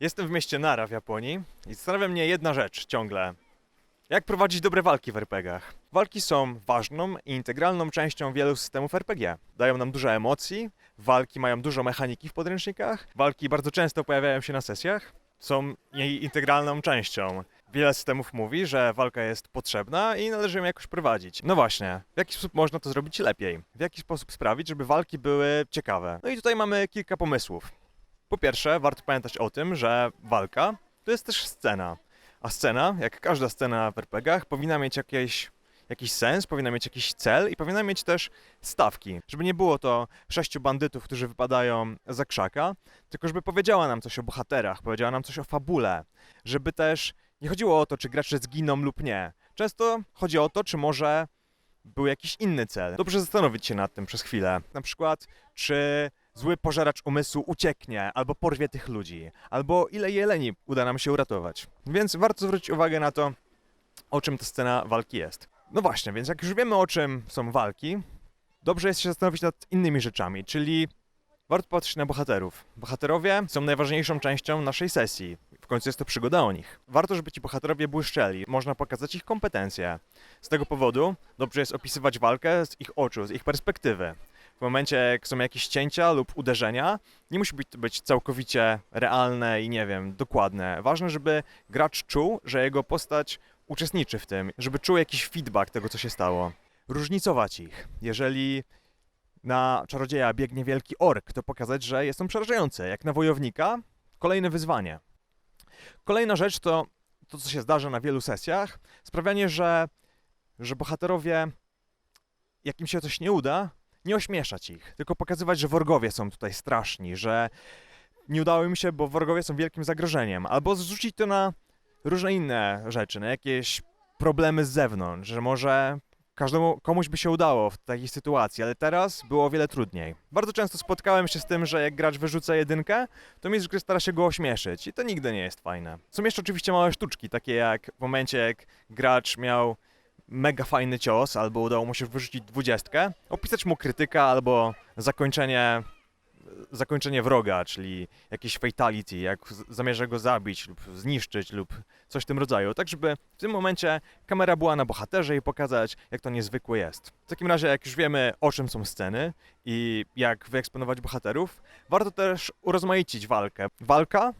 Jestem w mieście Nara w Japonii i zastanawia mnie jedna rzecz ciągle. Jak prowadzić dobre walki w RPGach? Walki są ważną i integralną częścią wielu systemów RPG. Dają nam dużo emocji, walki mają dużo mechaniki w podręcznikach, walki bardzo często pojawiają się na sesjach, są jej integralną częścią. Wiele systemów mówi, że walka jest potrzebna i należy ją jakoś prowadzić. No właśnie, w jaki sposób można to zrobić lepiej? W jaki sposób sprawić, żeby walki były ciekawe? No i tutaj mamy kilka pomysłów. Po pierwsze, warto pamiętać o tym, że walka to jest też scena. A scena, jak każda scena w RPGach, powinna mieć jakieś, jakiś sens, powinna mieć jakiś cel i powinna mieć też stawki. Żeby nie było to sześciu bandytów, którzy wypadają za krzaka, tylko żeby powiedziała nam coś o bohaterach, powiedziała nam coś o fabule. Żeby też nie chodziło o to, czy gracze zginą lub nie. Często chodzi o to, czy może był jakiś inny cel. Dobrze zastanowić się nad tym przez chwilę. Na przykład, czy zły pożeracz umysłu ucieknie, albo porwie tych ludzi, albo ile jeleni uda nam się uratować. Więc warto zwrócić uwagę na to, o czym ta scena walki jest. No właśnie, więc jak już wiemy, o czym są walki, dobrze jest się zastanowić nad innymi rzeczami, czyli warto patrzeć na bohaterów. Bohaterowie są najważniejszą częścią naszej sesji. W końcu jest to przygoda o nich. Warto, żeby ci bohaterowie błyszczeli. Można pokazać ich kompetencje. Z tego powodu dobrze jest opisywać walkę z ich oczu, z ich perspektywy. Momencie, jak są jakieś cięcia lub uderzenia, nie musi być, być całkowicie realne i nie wiem, dokładne. Ważne, żeby gracz czuł, że jego postać uczestniczy w tym, żeby czuł jakiś feedback tego, co się stało. Różnicować ich. Jeżeli na czarodzieja biegnie wielki ork, to pokazać, że jest on przerażający. Jak na wojownika, kolejne wyzwanie. Kolejna rzecz to to, co się zdarza na wielu sesjach, sprawianie, że, że bohaterowie, jak im się coś nie uda, nie ośmieszać ich, tylko pokazywać, że wrogowie są tutaj straszni, że nie udało im się, bo wrogowie są wielkim zagrożeniem, albo zrzucić to na różne inne rzeczy, na jakieś problemy z zewnątrz, że może każdemu, komuś by się udało w takiej sytuacji, ale teraz było o wiele trudniej. Bardzo często spotkałem się z tym, że jak gracz wyrzuca jedynkę, to mistrz gry stara się go ośmieszyć i to nigdy nie jest fajne. Są jeszcze oczywiście małe sztuczki, takie jak w momencie, jak gracz miał mega fajny cios, albo udało mu się wyrzucić dwudziestkę, opisać mu krytyka albo zakończenie, zakończenie wroga, czyli jakieś fatality, jak zamierza go zabić lub zniszczyć lub coś w tym rodzaju, tak żeby w tym momencie kamera była na bohaterze i pokazać, jak to niezwykłe jest. W takim razie, jak już wiemy, o czym są sceny i jak wyeksponować bohaterów, warto też urozmaicić walkę. Walka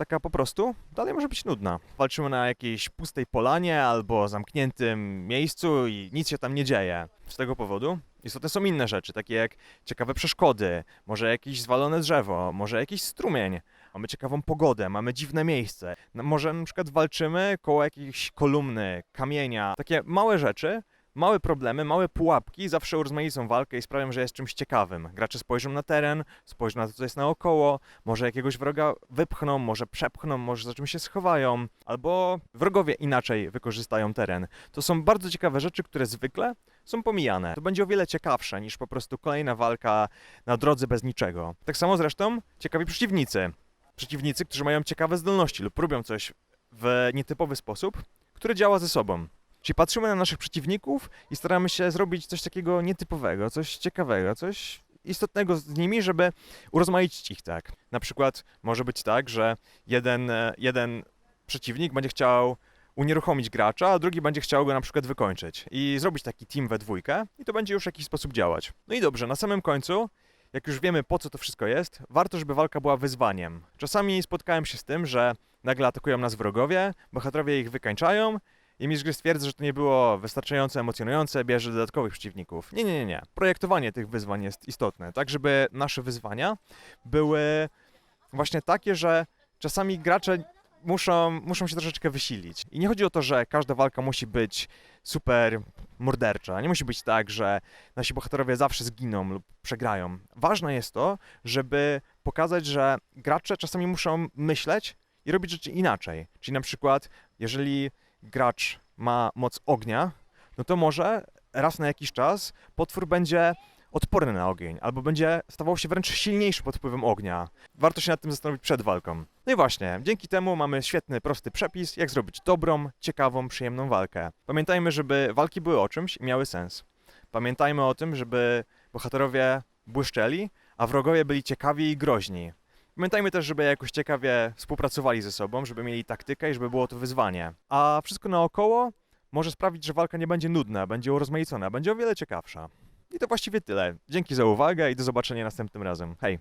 taka po prostu dalej może być nudna. Walczymy na jakiejś pustej polanie albo zamkniętym miejscu i nic się tam nie dzieje. Z tego powodu istotne są inne rzeczy, takie jak ciekawe przeszkody, może jakieś zwalone drzewo, może jakiś strumień. Mamy ciekawą pogodę, mamy dziwne miejsce. No, może na przykład walczymy koło jakiejś kolumny, kamienia. Takie małe rzeczy, małe problemy, małe pułapki zawsze urozmaicą walkę i sprawią, że jest czymś ciekawym. Gracze spojrzą na teren, spojrzą na to, co jest naokoło, może jakiegoś wroga wypchną, może przepchną, może za czymś się schowają, albo wrogowie inaczej wykorzystają teren. To są bardzo ciekawe rzeczy, które zwykle są pomijane. To będzie o wiele ciekawsze niż po prostu kolejna walka na drodze bez niczego. Tak samo zresztą ciekawi przeciwnicy. Przeciwnicy, którzy mają ciekawe zdolności lub robią coś w nietypowy sposób, który działa ze sobą. Czyli patrzymy na naszych przeciwników i staramy się zrobić coś takiego nietypowego, coś ciekawego, coś istotnego z nimi, żeby urozmaicić ich tak. Na przykład może być tak, że jeden, e, jeden przeciwnik będzie chciał unieruchomić gracza, a drugi będzie chciał go na przykład wykończyć i zrobić taki team we dwójkę i to będzie już w jakiś sposób działać. No i dobrze, na samym końcu, jak już wiemy po co to wszystko jest, warto, żeby walka była wyzwaniem. Czasami spotkałem się z tym, że nagle atakują nas wrogowie, bohaterowie ich wykańczają i mistrz gry stwierdza, że to nie było wystarczająco emocjonujące, bierze dodatkowych przeciwników. Nie, nie, nie, nie. Projektowanie tych wyzwań jest istotne, tak żeby nasze wyzwania były właśnie takie, że czasami gracze muszą, muszą się troszeczkę wysilić. I nie chodzi o to, że każda walka musi być super mordercza. Nie musi być tak, że nasi bohaterowie zawsze zginą lub przegrają. Ważne jest to, żeby pokazać, że gracze czasami muszą myśleć i robić rzeczy inaczej. Czyli na przykład, jeżeli gracz ma moc ognia, no to może raz na jakiś czas potwór będzie odporny na ogień, albo będzie stawał się wręcz silniejszy pod wpływem ognia. Warto się nad tym zastanowić przed walką. No i właśnie, dzięki temu mamy świetny, prosty przepis, jak zrobić dobrą, ciekawą, przyjemną walkę. Pamiętajmy, żeby walki były o czymś i miały sens. Pamiętajmy o tym, żeby bohaterowie błyszczeli, a wrogowie byli ciekawi i groźni. Pamiętajmy też, żeby jakoś ciekawie współpracowali ze sobą, żeby mieli taktykę i żeby było to wyzwanie. A wszystko naokoło może sprawić, że walka nie będzie nudna, będzie urozmaicona, będzie o wiele ciekawsza. I to właściwie tyle. Dzięki za uwagę i do zobaczenia następnym razem. Hej!